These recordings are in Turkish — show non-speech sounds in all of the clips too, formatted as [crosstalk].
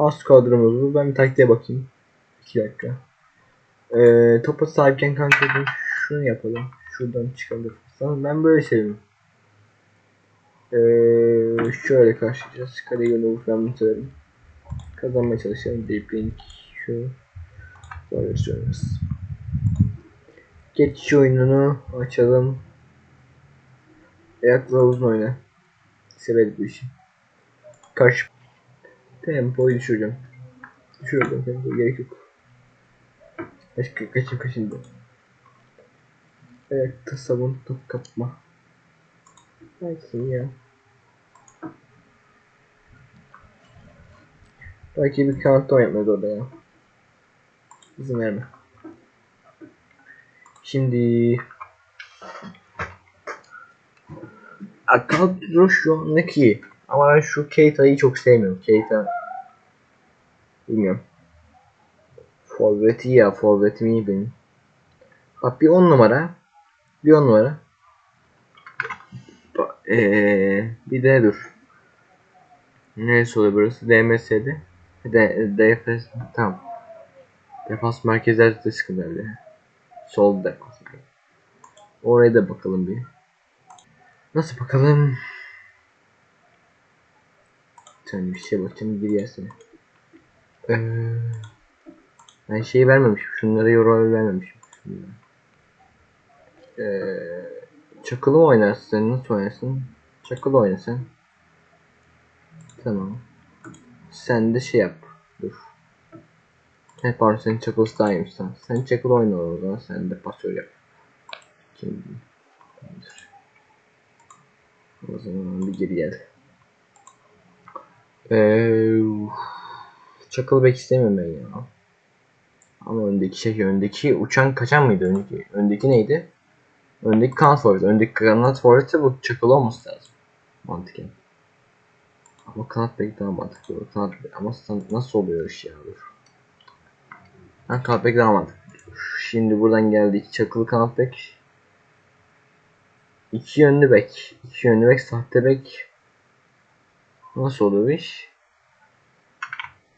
Az kadromuz bu. Ben bir taktiğe bakayım. 2 dakika. Ee, topa sahipken kanka şunu yapalım. Şuradan. Tamam ben böyle seviyorum. Ee, şöyle karşılayacağız. Yolu ben bunu severim. Kazanmaya çalışalım. Deep link şu. Böyle söylüyoruz. Geçiş oyununu açalım. Ayakla uzun oyna. Severiz bu işi. Karşı tempoyu düşüreceğim. Düşüreceğim tempoyu gerek yok. Kaç, kaçın bu. Ayakta savun top kapma. Belki ya. Belki bir countdown yapmadı orada ya. İzin verme. Şimdi kadro şu anlık iyi. Ama ben şu Keita'yı çok sevmiyorum. Keita bilmiyorum. Forvet iyi ya. Forvetim iyi benim. Bak bir 10 numara. Bir 10 numara. Ee, bir de dur. Neresi oluyor burası? DMS'de. De, DFS tamam. Defans merkezlerde de sıkıntı öyle. Sol defans. Oraya da bakalım bir. Nasıl bakalım? Tane bir şey bakacağım bir yersene. Ee, ben şeyi vermemişim. Şunlara euro vermemişim. Ee, çakılı mı oynarsın? Nasıl oynarsın? Çakılı oynasın. Tamam. Sen de şey yap. Dur. He pardon senin çakılısı daha iyiymiş sen. Sen çakılı oyna o zaman. Sen de pasör yap. Şimdi. O zaman bir geri gel. Ee, çakıl bek istemiyorum ben ya. Ama öndeki şey öndeki uçan kaçan mıydı öndeki? Öndeki neydi? Öndeki kanat forvet. Öndeki kanat forveti bu çakıl olması lazım. Mantıken. Ama kanat bek daha mantıklı. Kanat bek. Ama nasıl oluyor iş ya? Dur. Ha, kanat bek daha mantıklı. Şimdi buradan geldi iki çakılı kanat bek. İki yönlü bek. İki yönlü bek, sahte bek. Nasıl oluyor bu iş?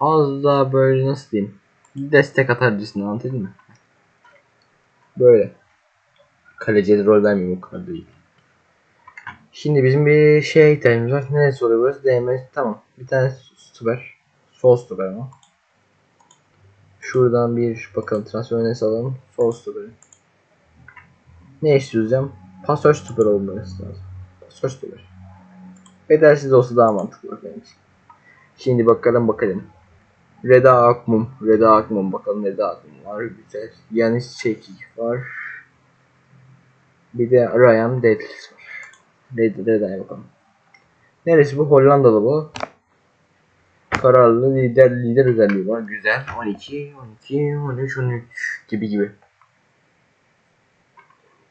Az daha böyle nasıl diyeyim? Destek atarcısını anladın mı? Böyle. Kaleciye de rol vermiyorum o kadar değil. Şimdi bizim bir şeye ihtiyacımız var. Neresi oluyor burası? DMS. Tamam. Bir tane stoper. Sol stoper ama. Şuradan bir bakalım transfer önerisi alalım. Sol stoperi. Ne istiyoruz? Pasör stoper olması lazım. Pasör stoper. Bedelsiz olsa daha mantıklı benim. Şimdi bakalım bakalım. Reda Akmum. Reda Akmum. Bakalım Reda Akmum var. Güzel. Yanis Çekik var. Bir de Ryan Dedlis var. Red, Reda'ya bakalım. Neresi bu? Hollandalı bu. Kararlı lider lider özelliği var. Güzel. 12, 12, 13, 13 gibi gibi.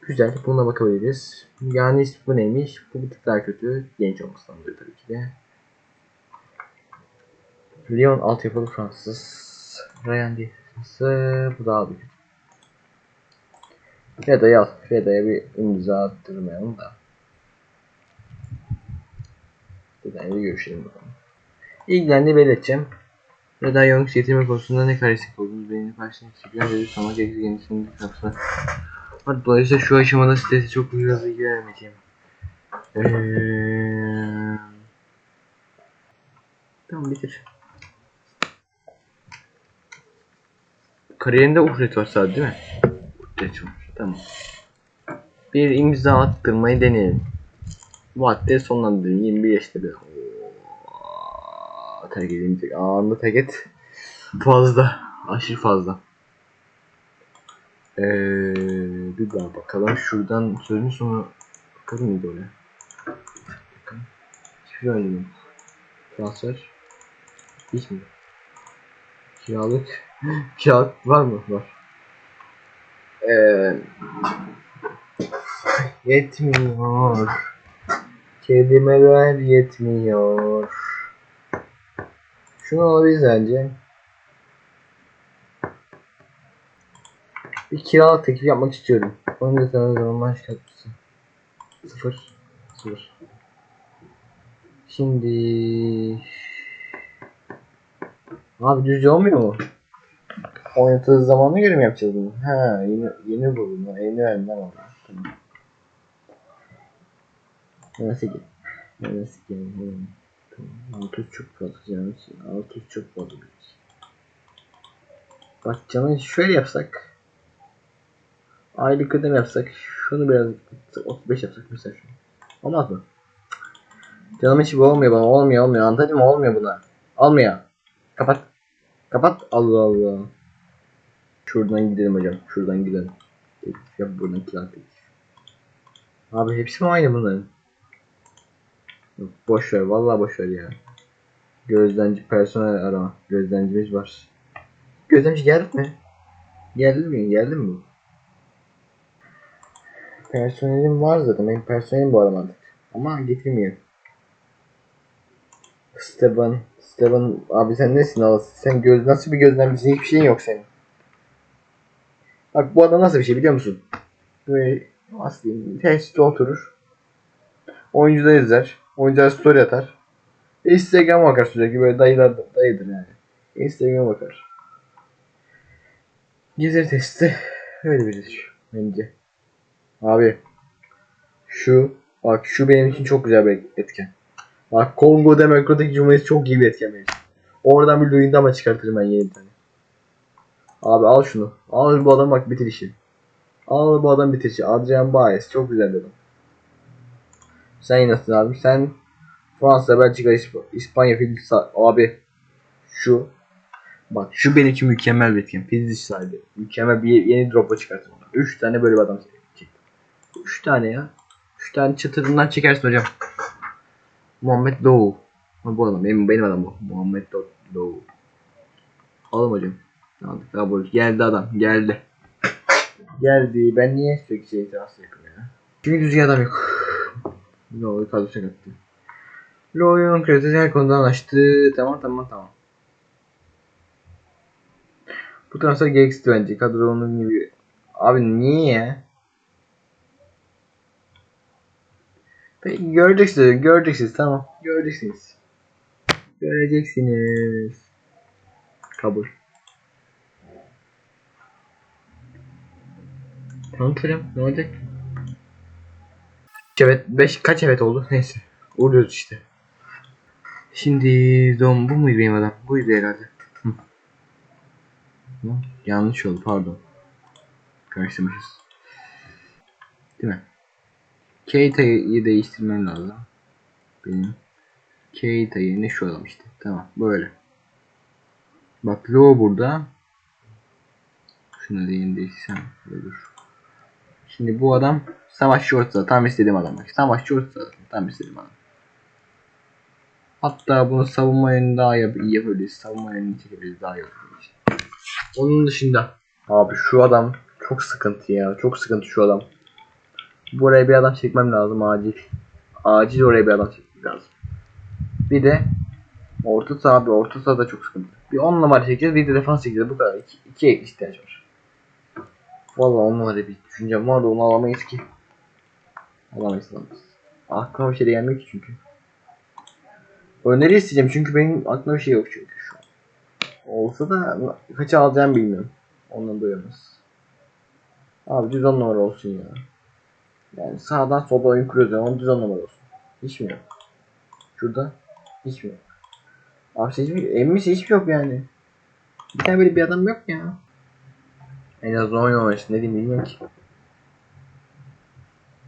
Güzel. Buna bakabiliriz. Yani bu neymiş? Bu bir tık daha kötü. Genç olmasından dolayı tabii ki de. Lyon altyapılı Fransız. Ryan Diaz'ı bu daha büyük. Reda'yı al. Reda'ya bir imza attırmayalım da. Reda'yla bir görüşelim bakalım. İlgilendi belirteceğim. Reda Young getirme konusunda ne istek olduğunu benim karşısına çıkıyor dedi ama gerekli yenisini kapsana. Dolayısıyla şu aşamada sitesi çok hızlı ilgilenmeyeceğim. Eee... Tamam bitir. Kariyerinde uhret var sadece değil mi? Uhret var. Tamam. Bir imza attırmayı deneyelim. Bu hadde sonlandırın. 21 yaşta bir. Terk edeyim. Anında terk et. Fazla. Aşırı fazla. Ee, bir daha bakalım. Şuradan sözün sonu bakalım mıydı oraya? Bakın. Hiçbir şey oynamadım. Transfer. Hiç mi? Kiralık. [laughs] Kiralık var mı? Var. Ee, yetmiyor. Kelimeler yetmiyor. Şunu alabiliriz bence. Kiralık teklif yapmak istiyorum. Onu da sana zaman maaş katkısı. Sıfır. Sıfır. Şimdi Abi düz olmuyor mu? Oynatığı zamanına göre mi yapacağız bunu? Ha yeni yeni buldum. Yeni öğrendim ama. Tamam. Nasıl ki? Nasıl ki? Tamam. Altı çok fazla canım. Altı çok fazla. Bak canım şöyle yapsak. Aylık ödeme yapsak. Şunu biraz 35 yapsak mesela şunu. Olmaz mı? Canım hiç bu olmuyor bana. Olmuyor olmuyor. Anladın mı? Olmuyor buna. Olmuyor. Kapat. Kapat. Allah Allah. Şuradan gidelim hocam. Şuradan gidelim. Yap buradan teklif. Abi hepsi mi aynı bunların? Yok, boş ver. Vallahi boş ver ya. Gözlemci personel arama. Gözlemcimiz var. Gözlemci geldi mi? Geldi mi? Geldi mi? Personelim var zaten. Benim personelim bu aramadık. Ama getirmiyor. Steban. Steban abi sen nesin abi? Sen göz nasıl bir gözlemcisin? Hiçbir şeyin yok senin. Bak bu adam nasıl bir şey biliyor musun? Böyle nasıl diyeyim? Oturur. Oyuncuda izler. Oyuncular story atar. Instagram bakar sürekli böyle dayılar dayıdır yani. Instagram bakar. Gezer testi. Öyle biridir bence. Abi. Şu. Bak şu benim için çok güzel bir etken. Bak Kongo Demokratik Cumhuriyeti çok iyi bir etken benim. Oradan bir Luyendama çıkartırım ben yeni tane. Abi al şunu. Al bu adam bak bitir işi. Al bu adam bitir işi. Adrian Baez çok güzel adam. Sen nasılsın abi? Sen Fransa, Belçika, İsp- İspanya, Filiz abi şu bak şu benim için mükemmel bir etken. Filiz sahibi. Mükemmel bir yeni drop'a çıkartın. 3 tane böyle bir adam çektim. 3 tane ya. 3 tane çıtırından çekersin hocam. Muhammed Doğu. Ha, bu adam benim benim adam bu. Muhammed Do- Doğu. Alın hocam. Aldık kabul. Geldi adam. Geldi. Geldi. Ben niye sürekli şey itiraz yapıyorum ya? Çünkü düzgün adam yok. Oldu kadrosuna kattı. Loyon kredisi her konuda anlaştı. Tamam tamam tamam. Bu transfer gereksiz bence. Kadronun gibi. Abi niye ya? Peki göreceksiniz, göreceksiniz tamam. Göreceksiniz. Göreceksiniz. Kabul. Tamam hocam ne olacak? Evet, 5 kaç evet oldu? Neyse. Uğruyoruz işte. Şimdi dom bu muydu benim adam? Buydu herhalde. Hı, Yanlış oldu pardon. Karıştırmışız. Değil mi? Keita'yı değiştirmem lazım. Benim. Keita yerine şu adam işte. Tamam böyle. Bak Lo burada. Şunu da yeni dur. Şimdi bu adam savaşçı ortada. Tam istediğim adam. Bak. Savaşçı ortada. Tam istediğim adam. Hatta bunu savunma yönünü daha yap iyi yapabiliriz. Savunma yönünü çekebiliriz daha olur. Onun dışında. Abi şu adam çok sıkıntı ya. Çok sıkıntı şu adam. Buraya bir adam çekmem lazım acil. Acil oraya bir adam çekmem lazım. Bir de orta saha abi orta saha da çok sıkıntı. Bir 10 numara çekeceğiz bir de defans çekeceğiz. Bu kadar. İki, ikiye ihtiyaç var. Vallahi 10 numara bir düşüncem var da onu alamayız ki. Alamayız alamayız. Aklıma bir şey de gelmiyor ki çünkü. Öneri isteyeceğim çünkü benim aklımda bir şey yok çünkü şu an. Olsa da kaça alacağım bilmiyorum. Ondan doyamaz. Abi düz 10 numara olsun ya. Yani sağdan solda oyun kuruyoruz ya. Onun düz 10 numara olsun. Hiç mi yok? Şurada hiç mi yok? Abi hiçbir, emmiş hiç yok yani. Bir tane böyle bir adam yok ya. En azından oynasın ne diyeyim bilmiyorum ki.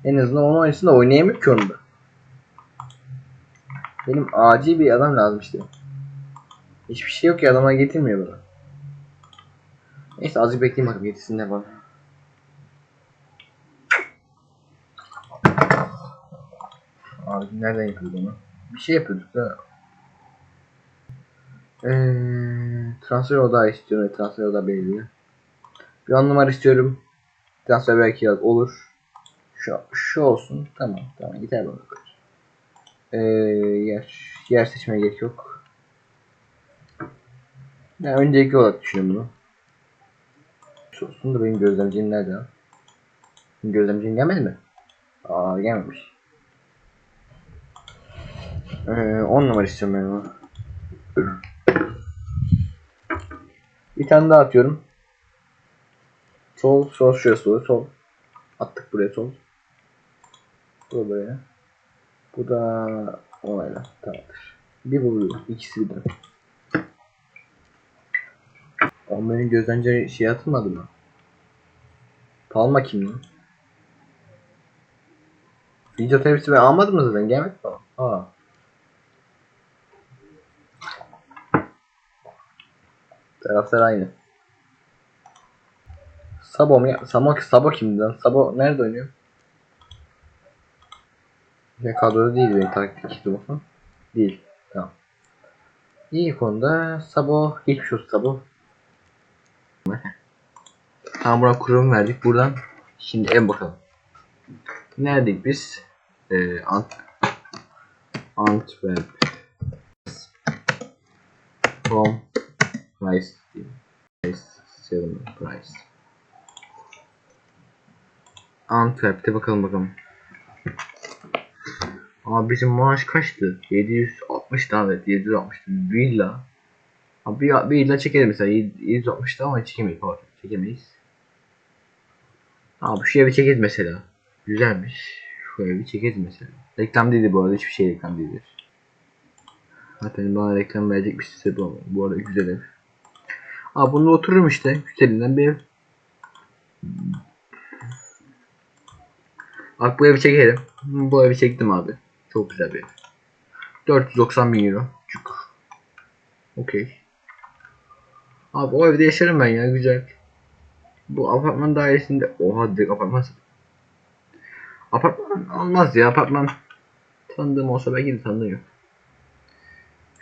En azından onu oynasın da oynayamıyor ki onu da. Benim acil bir adam lazım işte. Hiçbir şey yok ki adama getirmiyor bana. Neyse azıcık bekleyeyim bakalım getirsinler bana. Abi nereden yapıyorduk onu? Bir şey yapıyorduk da. Ee, transfer odağı istiyorum. Transfer odağı belirli. Bir on numara istiyorum. Transfer belki olur. Şu, şu olsun. Tamam tamam yeter bana. Ee, yer, yer seçmeye gerek yok. Ya önceki olarak düşünüyorum bunu. Şu olsun da benim gözlemcim nerede gözlemcim gelmedi mi? Aa gelmemiş. Ee, 10 numara istiyorum ben onu. Bir tane daha atıyorum. Sol, sol şuraya sol, sol. Attık buraya sol. Bu buraya. Bu da onayla. Tamamdır. Bir bir. İkisi birden. Onların gözlence şey atılmadı mı? Palma kim lan? Fizyoterapisi ben almadım mı zaten? Gelmedi mi? Aa. Taraftar aynı. Sabo mu? Sabo, Sabo kimdi lan? Sabo nerede oynuyor? Ya kadroda değil benim taktik dur bakalım. Değil. Tamam. İyi konuda Sabo geçmiş olsun Sabo. Tamam buna kurum verdik. Buradan şimdi en bakalım. Neredik biz? Ee, Ant Antwerp Home Price. Price Seven Price Antwerp'te bakalım bakalım. Abi bizim maaş kaçtı? 760 tane evet 760 villa. Abi bir, bir villa çekelim mesela 760 ama çekemeyiz pardon çekemeyiz. Abi şu evi çekeriz mesela. Güzelmiş. Şu evi çekeriz mesela. Reklam değildi bu arada hiçbir şey reklam değildir. Zaten bana reklam verecek bir site bu Bu arada güzel ev. Abi bunda otururum işte. Güzelinden bir ev. Bak bu evi çekelim. Bu evi çektim abi. Çok güzel bir ev. 490 bin euro. Cuk. Okey. Abi o evde yaşarım ben ya güzel. Bu apartman dairesinde oha direkt apartman Apartman olmaz ya apartman tanıdığım olsa belki de tanıdığım yok.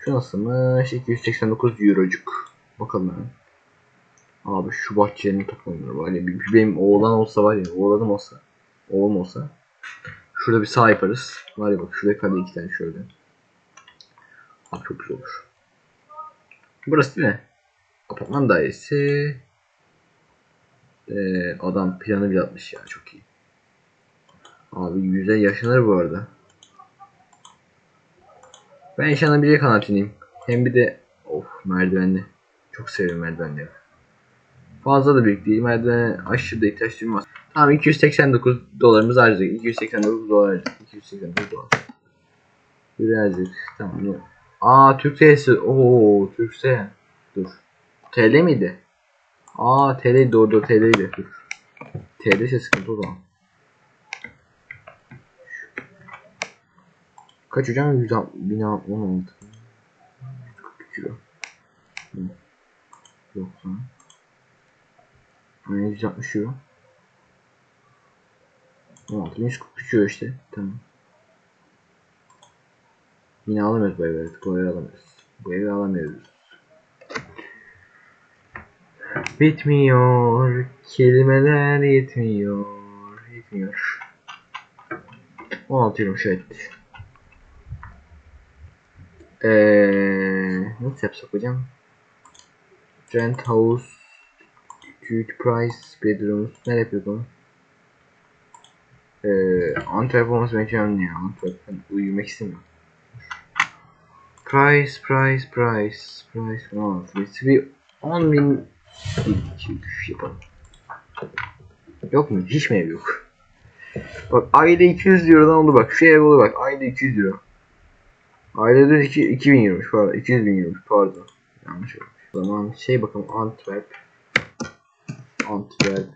Şu nasılmış? 289 eurocuk. Bakalım hemen. Abi şu bahçenin takımları var ya benim oğlan olsa var ya oğlanım olsa oğlum olsa şurada bir sağ yaparız. Var ya bak şuraya kale iki tane şöyle. Abi çok güzel olur. Burası değil mi? Apartman dairesi. Ee, adam planı bile atmış ya çok iyi. Abi yüze yaşanır bu arada. Ben yaşanabilecek kanaatindeyim. Hem bir de of merdivenli. Çok seviyorum merdivenleri. Fazla da büyük değil. Merdivene aşırı da ihtiyaç duymaz. Tamam 289 dolarımız harcadık. 289 dolar harcadık. 289 dolar. Birazcık. Tamam. yok. Aa Türk TL'si. Oo Türkse. Dur. TL miydi? Aa TL doğru doğru TL'ydi. Dur. TL ise sıkıntı o zaman. Kaç hocam? 1016. 142 euro. Hı. 90. Yani 160 euro. 16. 143 euro işte. Tamam. Yine alamıyoruz bu evi. Evet. Bu evi alamıyoruz. Bu evi alamıyoruz. Bitmiyor. Kelimeler yetmiyor. Yetmiyor. 16 euro evet. Eee nasıl yapsak hocam? Rent house Huge price bedrooms ne yapıyor bunu? Eee Antwerp olması bence önemli ya. Antwerp ben uyumak istemiyorum. Price price price price falan. Biz bir 10 bin 2 3 yapalım. Yok mu? Hiç mi ev yok? Bak ayda 200 Euro'dan oldu bak. Şu ev oldu bak. Ayda 200 Euro. 2, 2000 euromuş pardon. 200 bin euromuş pardon. Yanlış olmuş. O zaman şey bakalım Antwerp. Antwerp.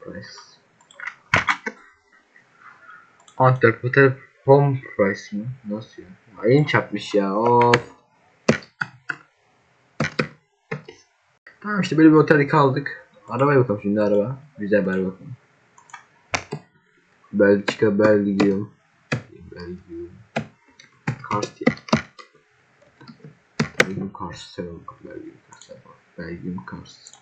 Price. Antwerp Hotel Home Price mi? Nasıl ya? Ayın çarpmış ya. Of. Tamam işte böyle bir otelde kaldık. Arabaya bakalım şimdi araba. Güzel bir bakalım. Belçika, Belgium. Belgium. Kars diye. Belgium Kars. Seven Belgium Kars. Belgium Kars.